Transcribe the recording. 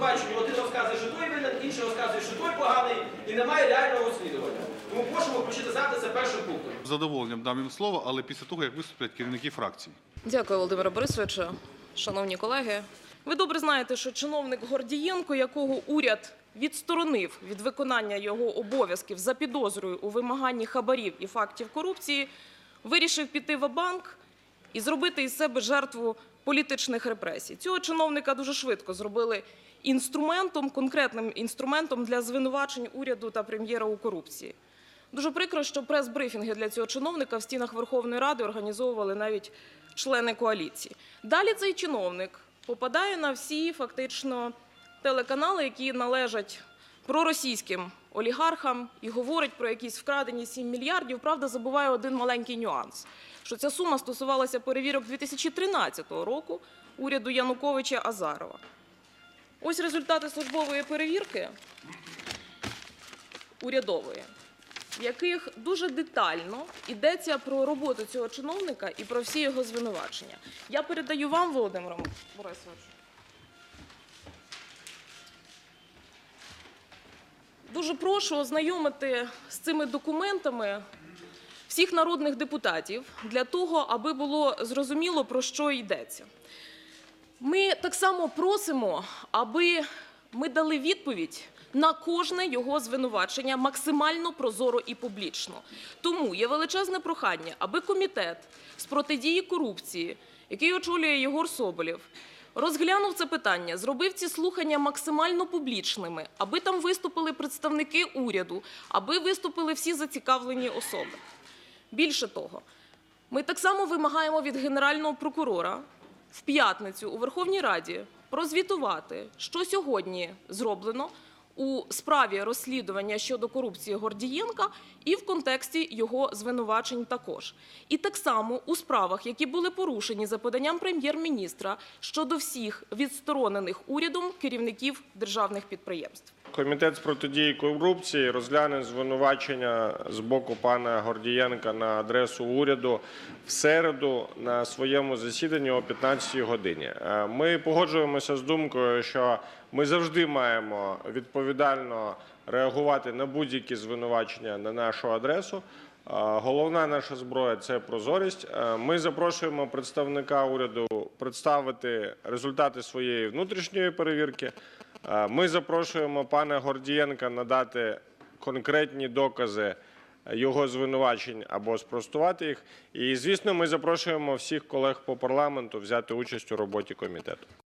телебаченню один розказує, що той винен, інший розказує, що той поганий, і немає реального розслідування. Тому просимо включити завтра це першим пунктом. З задоволенням дам їм слово, але після того, як виступлять керівники фракцій. Дякую, Володимире Борисовичу. Шановні колеги, ви добре знаєте, що чиновник Гордієнко, якого уряд відсторонив від виконання його обов'язків за підозрою у вимаганні хабарів і фактів корупції, вирішив піти в банк і зробити із себе жертву політичних репресій. Цього чиновника дуже швидко зробили інструментом, конкретним інструментом для звинувачень уряду та прем'єра у корупції. Дуже прикро, що прес-брифінги для цього чиновника в стінах Верховної Ради організовували навіть члени коаліції. Далі цей чиновник попадає на всі фактично телеканали, які належать проросійським олігархам і говорить про якісь вкрадені 7 мільярдів. Правда, забуває один маленький нюанс, що ця сума стосувалася перевірок 2013 року уряду Януковича Азарова. Ось результати службової перевірки урядової в яких дуже детально йдеться про роботу цього чиновника і про всі його звинувачення. Я передаю вам, Володимиру Борисовичу. Дуже прошу ознайомити з цими документами всіх народних депутатів для того, аби було зрозуміло, про що йдеться. Ми так само просимо, аби ми дали відповідь на кожне його звинувачення максимально прозоро і публічно. Тому є величезне прохання, аби комітет з протидії корупції, який очолює Єгор Соболєв, розглянув це питання, зробив ці слухання максимально публічними, аби там виступили представники уряду, аби виступили всі зацікавлені особи. Більше того, ми так само вимагаємо від генерального прокурора в п'ятницю у Верховній Раді прозвітувати, що сьогодні зроблено у справі розслідування щодо корупції Гордієнка і в контексті його звинувачень також. І так само у справах, які були порушені за поданням прем'єр-міністра щодо всіх відсторонених урядом керівників державних підприємств. Комітет з протидії корупції розгляне звинувачення з боку пана Гордієнка на адресу уряду в середу на своєму засіданні о 15-й годині. Е, Ми погоджуємося з думкою, що ми завжди маємо відповідально реагувати на будь-які звинувачення на нашу адресу. Е, Головна наша зброя це прозорість. Е, Ми запрошуємо представника уряду представити результати своєї внутрішньої перевірки. Е, Ми запрошуємо пана Гордієнка надати конкретні докази його звинувачень або спростувати їх. І, звісно, ми запрошуємо всіх колег по парламенту взяти участь у роботі комітету.